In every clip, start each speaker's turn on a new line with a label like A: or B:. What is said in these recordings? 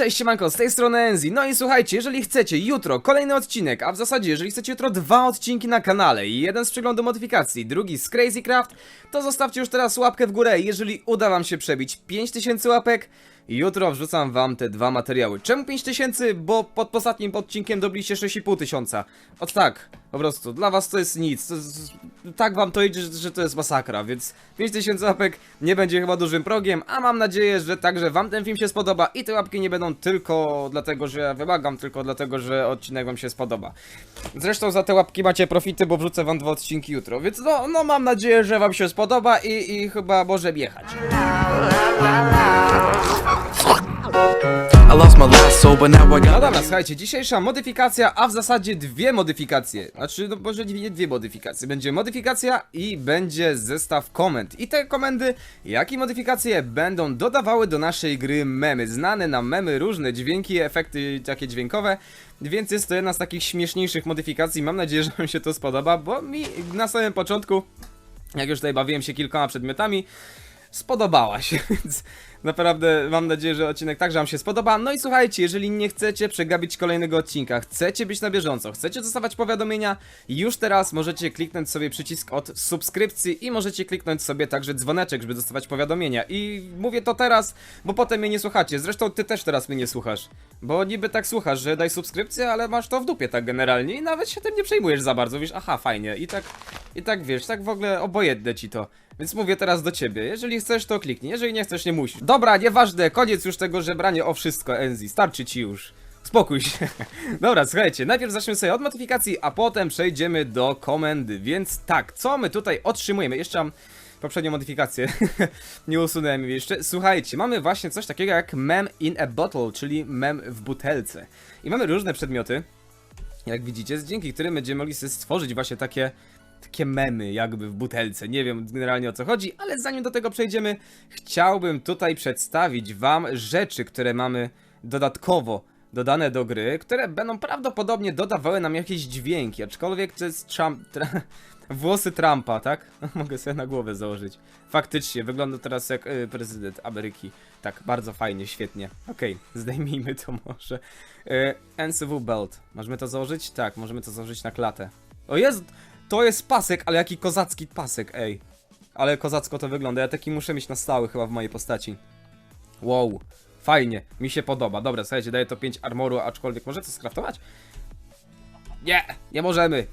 A: Cześć siemanko, z tej strony Enzi. No i słuchajcie, jeżeli chcecie jutro kolejny odcinek, a w zasadzie jeżeli chcecie jutro dwa odcinki na kanale jeden z przeglądu modyfikacji, drugi z Crazy Craft, to zostawcie już teraz łapkę w górę, jeżeli uda wam się przebić 5000 łapek, jutro wrzucam wam te dwa materiały. Czemu 5000? Bo pod ostatnim odcinkiem dobiliście 6,5 tysiąca. O tak, po prostu, dla was to jest nic, to jest, tak wam to idzie, że, to jest masakra, więc 5000 łapek nie będzie chyba dużym progiem, a mam nadzieję, że także wam ten film się spodoba i te łapki nie będą tylko dlatego, że ja wymagam, tylko dlatego, że odcinek wam się spodoba. Zresztą za te łapki macie profity, bo wrzucę wam dwa odcinki jutro, więc no, no mam nadzieję, że wam się spodoba i, i chyba może jechać. No dobra, słuchajcie, dzisiejsza modyfikacja, a w zasadzie dwie modyfikacje. Znaczy, no może nie dwie modyfikacje. Będzie modyfikacja i będzie zestaw komend. I te komendy, jak i modyfikacje, będą dodawały do naszej gry memy. Znane nam memy, różne dźwięki, efekty takie dźwiękowe. Więc jest to jedna z takich śmieszniejszych modyfikacji. Mam nadzieję, że wam się to spodoba, bo mi na samym początku, jak już tutaj bawiłem się kilkoma przedmiotami, spodobała się, więc naprawdę mam nadzieję, że odcinek także wam się spodoba. No i słuchajcie, jeżeli nie chcecie przegapić kolejnego odcinka, chcecie być na bieżąco, chcecie dostawać powiadomienia, już teraz możecie kliknąć sobie przycisk od subskrypcji i możecie kliknąć sobie także dzwoneczek, żeby dostawać powiadomienia. I mówię to teraz, bo potem mnie nie słuchacie. Zresztą ty też teraz mnie nie słuchasz. Bo niby tak słuchasz, że daj subskrypcję, ale masz to w dupie tak generalnie i nawet się tym nie przejmujesz za bardzo. Wiesz, aha, fajnie. I tak, i tak wiesz, tak w ogóle obojętne ci to. Więc mówię teraz do ciebie. Jeżeli chcesz, to kliknij. Jeżeli nie chcesz, nie musisz. Dobra, nieważne, koniec już tego żebrania o wszystko, Enzi. Starczy ci już. Spokój się. Dobra, słuchajcie, najpierw zacznę sobie od modyfikacji, a potem przejdziemy do komendy. Więc tak, co my tutaj otrzymujemy? Jeszcze mam poprzednią modyfikację. nie usunąłem jej jeszcze. Słuchajcie, mamy właśnie coś takiego jak mem in a bottle, czyli mem w butelce. I mamy różne przedmioty, jak widzicie, dzięki którym będziemy mogli sobie stworzyć właśnie takie takie memy jakby w butelce. Nie wiem generalnie o co chodzi, ale zanim do tego przejdziemy, chciałbym tutaj przedstawić wam rzeczy, które mamy dodatkowo dodane do gry, które będą prawdopodobnie dodawały nam jakieś dźwięki, aczkolwiek to jest Trump... Tra włosy Trumpa, tak? Mogę sobie na głowę założyć. Faktycznie, wygląda teraz jak y, prezydent Ameryki. Tak, bardzo fajnie, świetnie. Okej, zdejmijmy to może. Y, NCW Belt. Możemy to założyć? Tak, możemy to założyć na klatę. O jest, to jest pasek, ale jaki kozacki pasek, ej. Ale kozacko to wygląda, ja taki muszę mieć na stałe chyba w mojej postaci. Wow, fajnie, mi się podoba. Dobra, słuchajcie, daję to 5 armoru, aczkolwiek może to skraftować? Nie, nie możemy.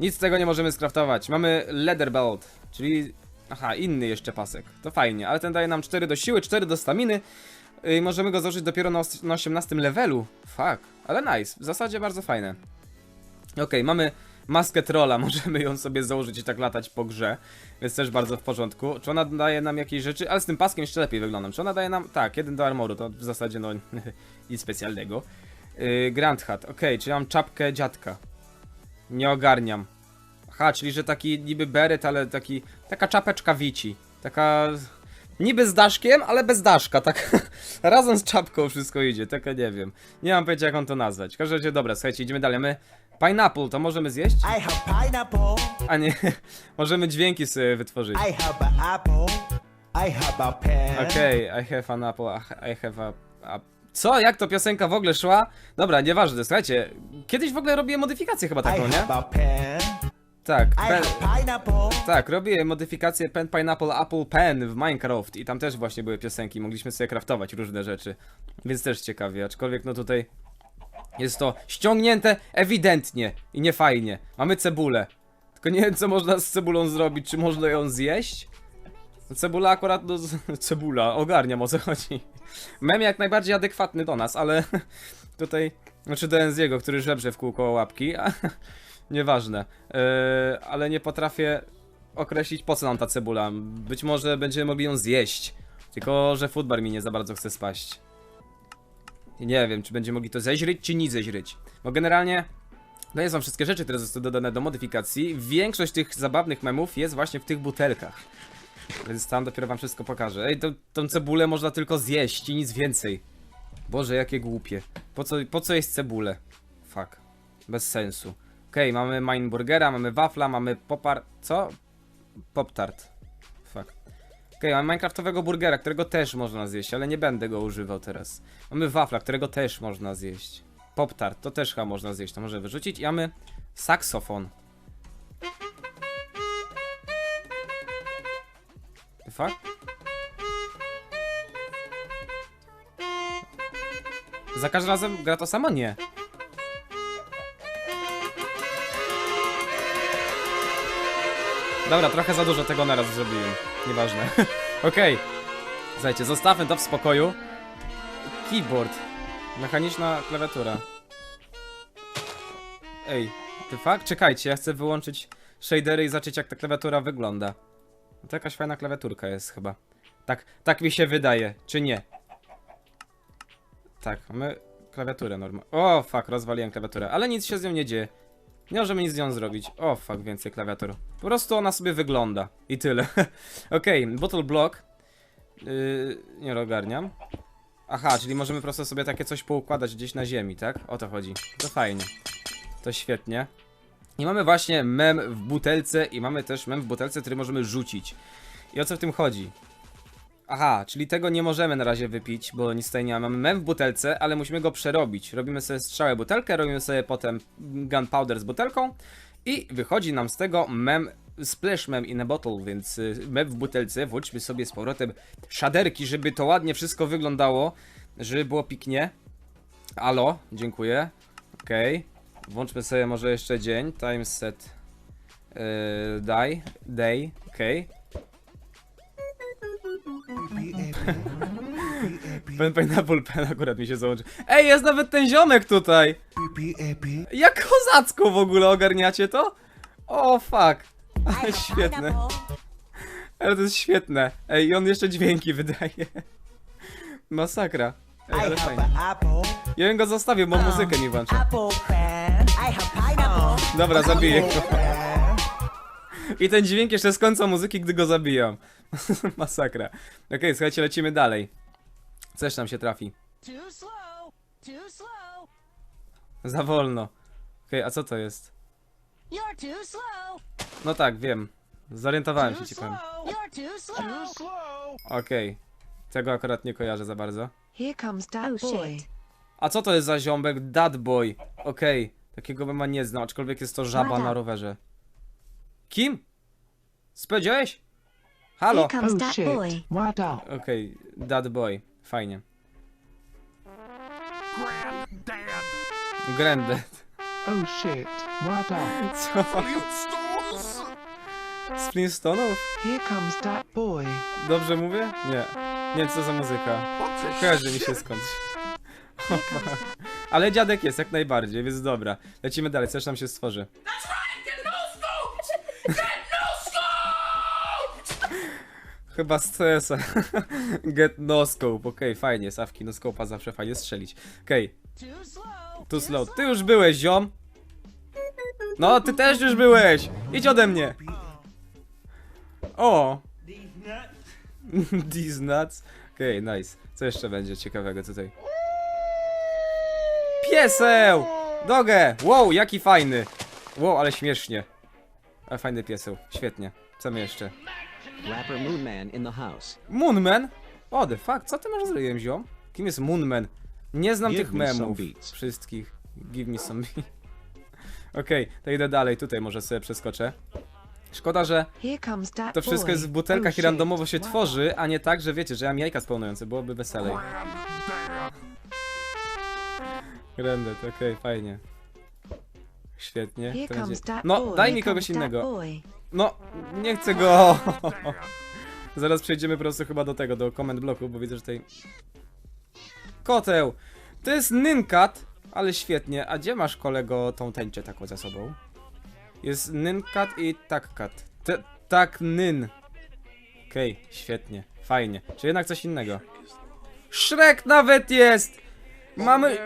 A: Nic z tego nie możemy skraftować. Mamy leather belt, czyli... Aha, inny jeszcze pasek. To fajnie, ale ten daje nam 4 do siły, 4 do staminy. I możemy go założyć dopiero na, na 18 levelu. Fuck, ale nice. W zasadzie bardzo fajne. Okej, mamy maskę trolla, możemy ją sobie założyć i tak latać po grze, więc też bardzo w porządku. Czy ona daje nam jakieś rzeczy, ale z tym paskiem jeszcze lepiej wyglądam. Czy ona daje nam, tak, jeden do armoru, to w zasadzie no nic specjalnego. Yy, Grand Hat, okej, czyli mam czapkę dziadka. Nie ogarniam. Aha, czyli że taki niby beret, ale taki, taka czapeczka wici. Taka... Niby z daszkiem, ale bez daszka, tak razem z czapką wszystko idzie, taka nie wiem. Nie mam pojęcia jak on to nazwać. W każdym razie, dobra, słuchajcie, idziemy dalej. My pineapple to możemy zjeść?
B: I have pineapple.
A: A nie, możemy dźwięki sobie wytworzyć.
B: I have an apple. I have a pen.
A: Okej, I have an apple, I have a, a... Co? Jak to piosenka w ogóle szła? Dobra, nieważne, słuchajcie, kiedyś w ogóle robiłem modyfikację chyba
B: I
A: taką, nie?
B: have a pen.
A: Tak,
B: I
A: pen,
B: have pineapple.
A: tak, robię modyfikację Pen Pineapple Apple Pen w Minecraft i tam też właśnie były piosenki, mogliśmy sobie craftować różne rzeczy, więc też ciekawie, aczkolwiek no tutaj jest to ściągnięte ewidentnie i niefajnie. Mamy cebulę, tylko nie wiem co można z cebulą zrobić, czy można ją zjeść? No Cebula akurat, no cebula, ogarniam o co chodzi. Mem jak najbardziej adekwatny do nas, ale tutaj, znaczy do Enziego, który żebrze w kółko łapki, nieważne. Yy, ale nie potrafię określić po co nam ta cebula. Być może będziemy mogli ją zjeść, tylko że futbar mi nie za bardzo chce spaść. Nie wiem, czy będziemy mogli to zeźryć, czy nie zeźryć. Bo generalnie daję wam wszystkie rzeczy, które zostały dodane do modyfikacji. Większość tych zabawnych memów jest właśnie w tych butelkach. Więc tam dopiero wam wszystko pokażę. Ej, to, tą cebulę można tylko zjeść i nic więcej. Boże, jakie głupie. Po co, po co jest cebulę? Fuck. Bez sensu. Okej, mamy mineburgera, mamy wafla, mamy popar... Co? Pop-tart. Okej, mamy Minecraftowego burgera, którego też można zjeść, ale nie będę go używał teraz. Mamy wafla, którego też można zjeść. Pop-tart, to też chyba można zjeść, to może wyrzucić. I mamy saksofon. Fuck? Za każdym razem gra to samo? Nie. Dobra, trochę za dużo tego naraz zrobiłem. Nieważne. Okej. Słuchajcie, zostawmy to w spokoju. Keyboard. Mechaniczna klawiatura. Ej, ty fakt? Czekajcie, ja chcę wyłączyć shadery i zobaczyć jak ta klawiatura wygląda. To jakaś fajna klawiaturka jest chyba. Tak, tak mi się wydaje, czy nie? Tak, mamy klawiaturę normalnie. O, fuck, rozwaliłem klawiaturę, ale nic się z nią nie dzieje. Nie możemy nic z nią zrobić. O, fuck, więcej klawiatur. Po prostu ona sobie wygląda. I tyle. Okej, bottle block. Yy, nie ogarniam. Aha, czyli możemy po prostu sobie takie coś poukładać gdzieś na ziemi, tak? O to chodzi. To fajnie. To świetnie. I mamy właśnie mem w butelce i mamy też mem w butelce, który możemy rzucić. I o co w tym chodzi? Aha, czyli tego nie możemy na razie wypić, bo nic tutaj nie ma. Mamy mem w butelce, ale musimy go przerobić. Robimy sobie strzałę butelkę, robimy sobie potem gunpowder z butelką i wychodzi nam z tego mem splash mem in a bottle, więc y, mem w butelce. Włączmy sobie z powrotem szaderki, żeby to ładnie wszystko wyglądało, żeby było piknie. Alo, dziękuję. Okej. Włączmy sobie może jeszcze dzień. Time set. Yy, die. Day. Okej. Pen Pineapple Pen akurat mi się załączy. Ej, jest nawet ten ziomek tutaj! Jak kozacko w ogóle ogarniacie to? O fuck. Ale świetne. Ale to jest świetne. Ej, i on jeszcze dźwięki wydaje. Masakra. Ej, ale fajnie. Ja bym go zostawił, bo muzykę mi
B: pineapple.
A: Dobra, zabiję go. I ten dźwięk jeszcze z końca muzyki, gdy go zabijam. Masakra. Okej, słuchajcie, lecimy dalej. Coś nam się trafi. Za wolno. Okej, a co to jest? No tak, wiem. Zorientowałem się ci powiem. Okej. Tego akurat nie kojarzę za bardzo. A co to jest za ziombek? Dad boy. Okej. Takiego bym nie znał, aczkolwiek jest to żaba na rowerze. Kim? Spowiedziałeś? Halo?
C: Here comes
D: Oh
C: that
D: shit.
C: boy.
D: What up?
A: Okej, dad boy. Fajnie. Granddad.
D: Oh shit. What up?
A: Co? Z Flintstonów?
D: Here comes that boy.
A: Dobrze mówię? Nie. Nie co za muzyka. Kojarzy mi się skądś. Ale dziadek jest jak najbardziej, więc dobra. Lecimy dalej, coś nam się stworzy. Chyba z CS-a. Get no scope, okej, fajnie, Sawki, no scope'a zawsze fajnie strzelić. Okej,
E: Too slow.
A: Ty już byłeś, ziom! No, ty też już byłeś! Idź ode mnie! O! These nuts. Okej, nice. Co jeszcze będzie ciekawego tutaj? Pieseł! Dogę! Wow, jaki fajny! Wow, ale śmiesznie. Ale fajny pieseł, świetnie. Co my jeszcze?
F: Rapper Moonman in the house.
A: Moonman? O, the fuck, co ty masz zrobić, ziom? Kim jest Moonman? Nie znam
F: Give
A: tych
F: me
A: memów.
F: beats.
A: Wszystkich. Give me some beats. Okej, to idę dalej, tutaj może sobie przeskoczę. Szkoda, że to wszystko jest w butelkach i randomowo się tworzy, a nie tak, że wiecie, że ja mam jajka spełniające, byłoby weselej. Grandet, okej, fajnie. Świetnie. No, daj mi kogoś innego. No, nie chcę go. Zaraz przejdziemy po prostu chyba do tego, do comment bloku, bo widzę, że tutaj... Koteł! To jest Nynkat, ale świetnie. A gdzie masz kolego tą tęczę taką za sobą? Jest Nynkat i Takkat. T- tak, Nyn. Okej, świetnie, fajnie. Czy jednak coś innego? Shrek nawet jest! Mamy...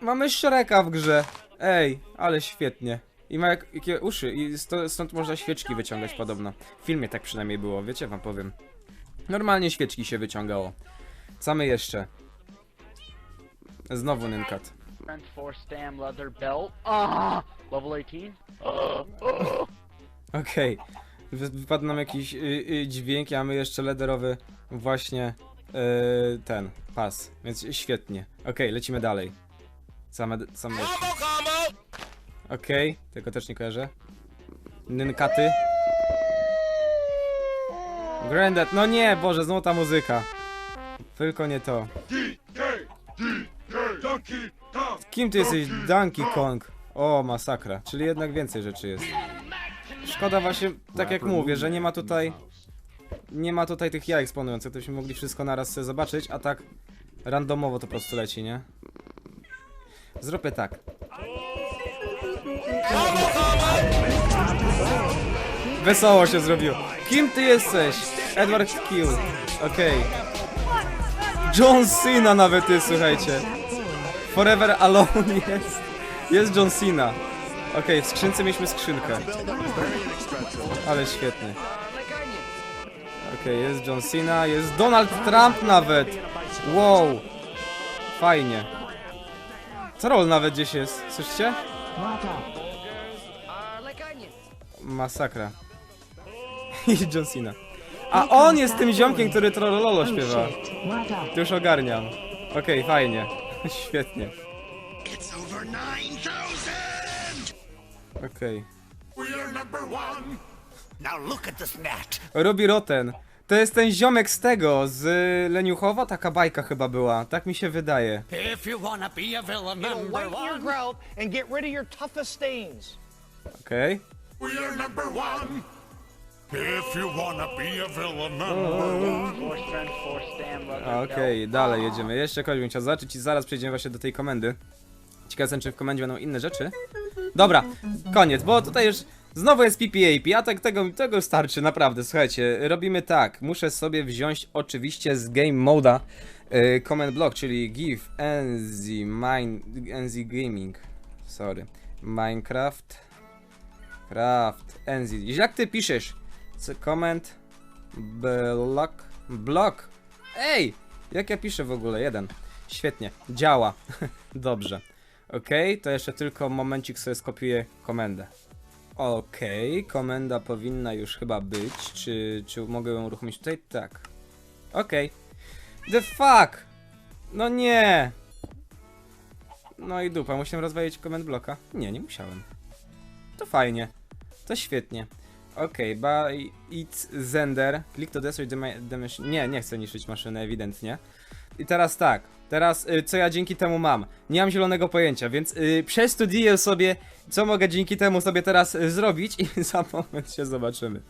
A: Mamy Shreka w grze. Ej, ale świetnie. I ma jak, jakie uszy i sto, stąd można świeczki wyciągać podobno. W filmie tak przynajmniej było, wiecie wam powiem. Normalnie świeczki się wyciągało. Co my jeszcze? Znowu Nynkat.
G: French Force Stam leather belt. Level 18.
A: Okej. wy, wypadł nam jakiś y, y, dźwięk, a my jeszcze lederowy właśnie y, ten pas, więc świetnie. Okej, lecimy dalej. Same, same... Okej, tego też nie kojarzę. Nynkaty. Granddad, no nie, Boże, znowu ta muzyka. Tylko nie to. Kim ty jesteś? Donkey Kong. O, masakra. Czyli jednak więcej rzeczy jest. Szkoda właśnie, tak jak mówię, że nie ma tutaj... Nie ma tutaj tych jaj eksponujących, to byśmy mogli wszystko naraz sobie zobaczyć, a tak randomowo to po prostu leci, nie? Zróbmy tak. Wesoło się zrobiło. Kim ty jesteś? Edward Kill. Okej. John Cena nawet jest, słuchajcie. Forever Alone jest. Jest John Cena. Okej, w skrzynce mieliśmy skrzynkę. Ale świetnie. Okej, jest John Cena, jest Donald Trump nawet. Wow. Fajnie. Troll nawet gdzieś jest, słyszycie? Masakra. I John Cena. A on jest tym ziomkiem, który Trollolo
D: Oh
A: śpiewa. To już ogarniam. Okej, fajnie. Świetnie. Okej.
G: Now look at this net.
A: Robi Roten. To jest ten ziomek z tego, z Leniuchowa? Taka bajka chyba była. Tak mi się wydaje.
G: If you wanna be a villain
H: It'll
G: number
H: whiten your
G: one,
H: grout and get rid of your toughest stains.
A: Okej.
G: we're number one. If you wanna be a villain number
A: Okej, dalej jedziemy. Jeszcze kogoś bym chciał zobaczyć i zaraz przejdziemy właśnie do tej komendy. Ciekaw jestem, czy w komendzie będą inne rzeczy. Dobra, koniec, bo tutaj już znowu jest PPAP, a tak tego, tego starczy, naprawdę, słuchajcie, robimy tak, muszę sobie wziąć oczywiście z Game Moda y, comment block, czyli give NZ, mine, NZ Gaming, sorry, Minecraft, craft, NZ, jak ty piszesz? Co, comment, block, block, ej, jak ja piszę w ogóle, jeden, świetnie, działa, dobrze. Okej, to jeszcze tylko momencik sobie skopiuję komendę. Okej, komenda powinna już chyba być. Czy, czy mogę ją uruchomić tutaj? Tak. Okej. The fuck! No nie! No i dupa, musiałem rozwalić komend bloka? Nie, nie musiałem. To fajnie. To świetnie. Okej, by it's Zender. Click to destroy the machine. Nie, nie chcę niszczyć maszyny, ewidentnie. I teraz tak, teraz y, co ja dzięki temu mam? Nie mam zielonego pojęcia, więc y, przestudiuję sobie, co mogę dzięki temu sobie teraz y, zrobić i za moment się zobaczymy.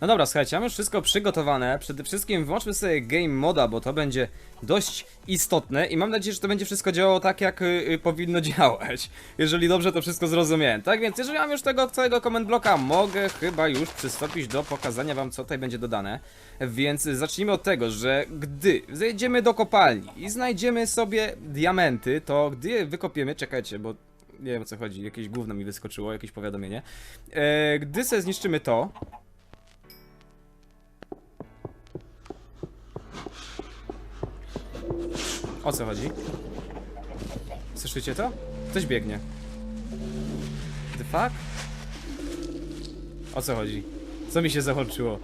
A: No dobra, słuchajcie, mam już wszystko przygotowane. Przede wszystkim włączmy sobie game moda, bo to będzie dość istotne i mam nadzieję, że to będzie wszystko działało tak, jak y, y, powinno działać. Jeżeli dobrze to wszystko zrozumiałem. Tak więc, jeżeli mam już tego całego comment bloka, mogę chyba już przystąpić do pokazania wam, co tutaj będzie dodane. Więc zacznijmy od tego, że gdy zejdziemy do kopalni i znajdziemy sobie diamenty, to gdy je wykopiemy, czekajcie, bo nie wiem o co chodzi, jakieś gówno mi wyskoczyło, jakieś powiadomienie. E, gdy sobie zniszczymy to, O co chodzi? Słyszycie to? Ktoś biegnie. The fuck? O co chodzi? Co mi się załączyło?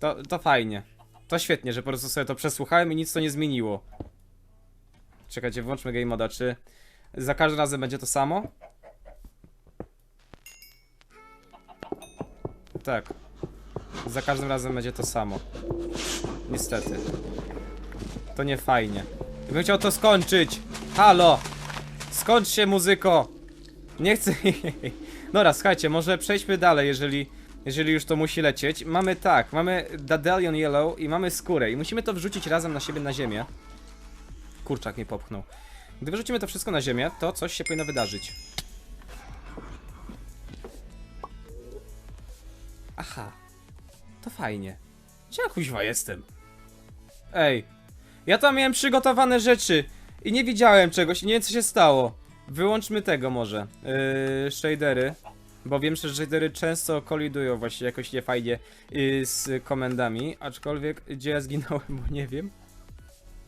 A: To, to fajnie. To świetnie, że po prostu sobie to przesłuchałem i nic to nie zmieniło. Czekajcie, włączmy game moda, czy za każdym razem będzie to samo? Tak. Za każdym razem będzie to samo. Niestety. To nie fajnie. Bym chciał to skończyć. Halo! Skończ się, muzyko! Nie chcę. Dobra, słuchajcie, może przejdźmy dalej, jeżeli, jeżeli już to musi lecieć. Mamy tak, mamy Dadelion Yellow i mamy skórę i musimy to wrzucić razem na siebie na ziemię. Kurczak mnie popchnął. Gdy wyrzucimy to wszystko na ziemię, to coś się powinno wydarzyć. Aha. To fajnie. Gdzie ja kuźwa jestem? Ej, ja tam miałem przygotowane rzeczy i nie widziałem czegoś i nie wiem co się stało. Wyłączmy tego może. Yy, shadery. Bo wiem, że shadery często kolidują właśnie jakoś niefajnie yy, z komendami. Aczkolwiek gdzie ja zginąłem, bo nie wiem.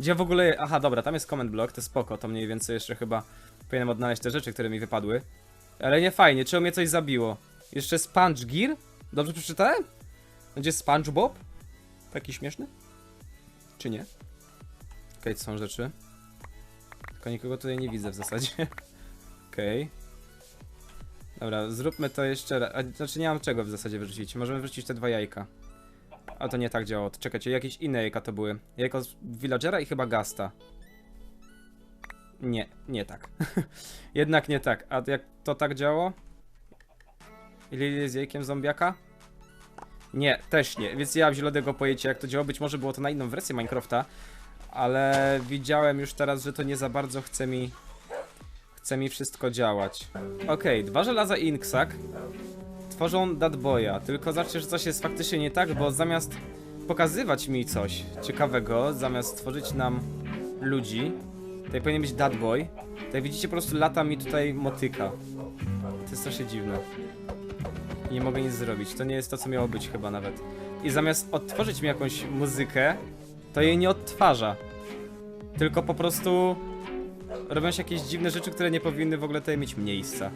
A: Gdzie w ogóle. Aha, dobra, tam jest comment block, to spoko, to mniej więcej jeszcze chyba powinienem odnaleźć te rzeczy, które mi wypadły. Ale nie fajnie, czemu mnie coś zabiło? Jeszcze Sponge Gear? Dobrze przeczytałem? Będzie SpongeBob? Taki śmieszny? Czy nie? Okej, to są rzeczy. Tylko nikogo tutaj nie widzę w zasadzie. Okej. Dobra, zróbmy to jeszcze raz. Znaczy nie mam czego w zasadzie wyrzucić. Możemy wyrzucić te dwa jajka. A to nie tak działało. Czekajcie, jakieś inne jajka to były. Jajko z Villagera i chyba Gasta. Nie, nie tak. Jednak nie tak. A jak to tak działo? Lily z jajkiem zombiaka? Nie, też nie. Więc ja mam zielonego pojęcia jak to działa. Być może było to na inną wersję Minecrafta. Ale widziałem już teraz, że to nie za bardzo chce mi... Chce mi wszystko działać. Okej, dwa żelaza i inksak tworzą Datboya, tylko zobaczcie, że coś jest faktycznie nie tak, bo zamiast pokazywać mi coś ciekawego, zamiast tworzyć nam ludzi, tutaj powinien być Datboy, tutaj widzicie po prostu lata mi tutaj motyka. To jest strasznie dziwne. Nie mogę nic zrobić, to nie jest to co miało być chyba nawet. I zamiast odtworzyć mi jakąś muzykę, to jej nie odtwarza. Tylko po prostu robią się jakieś dziwne rzeczy, które nie powinny w ogóle tutaj mieć miejsca.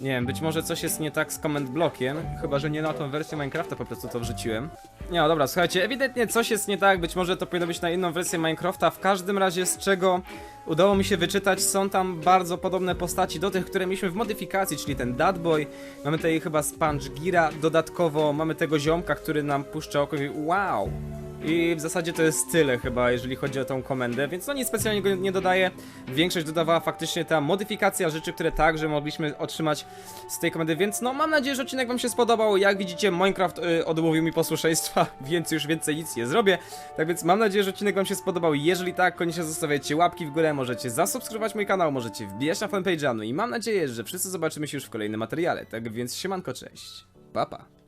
A: Nie wiem, być może coś jest nie tak z comment blokiem, chyba że nie na tą wersję Minecrafta po prostu to wrzuciłem. Nie, no dobra, słuchajcie, ewidentnie coś jest nie tak, być może to powinno być na inną wersję Minecrafta, w każdym razie z czego udało mi się wyczytać, są tam bardzo podobne postaci do tych, które mieliśmy w modyfikacji, czyli ten Datboy, mamy tutaj chyba Sponge Gira, dodatkowo mamy tego ziomka, który nam puszcza oko i wow, i w zasadzie to jest tyle chyba, jeżeli chodzi o tą komendę, więc no nic specjalnie go nie dodaję. Większość dodawała faktycznie ta modyfikacja rzeczy, które także mogliśmy otrzymać z tej komendy, więc no mam nadzieję, że odcinek wam się spodobał. Jak widzicie, Minecraft y, odmówił mi posłuszeństwa, więc już więcej nic nie zrobię. Tak więc mam nadzieję, że odcinek wam się spodobał. Jeżeli tak, koniecznie zostawiajcie łapki w górę, możecie zasubskrybować mój kanał, możecie wbijać na fanpage'a, no i mam nadzieję, że wszyscy zobaczymy się już w kolejnym materiale. Tak więc siemanko, cześć. Pa, pa.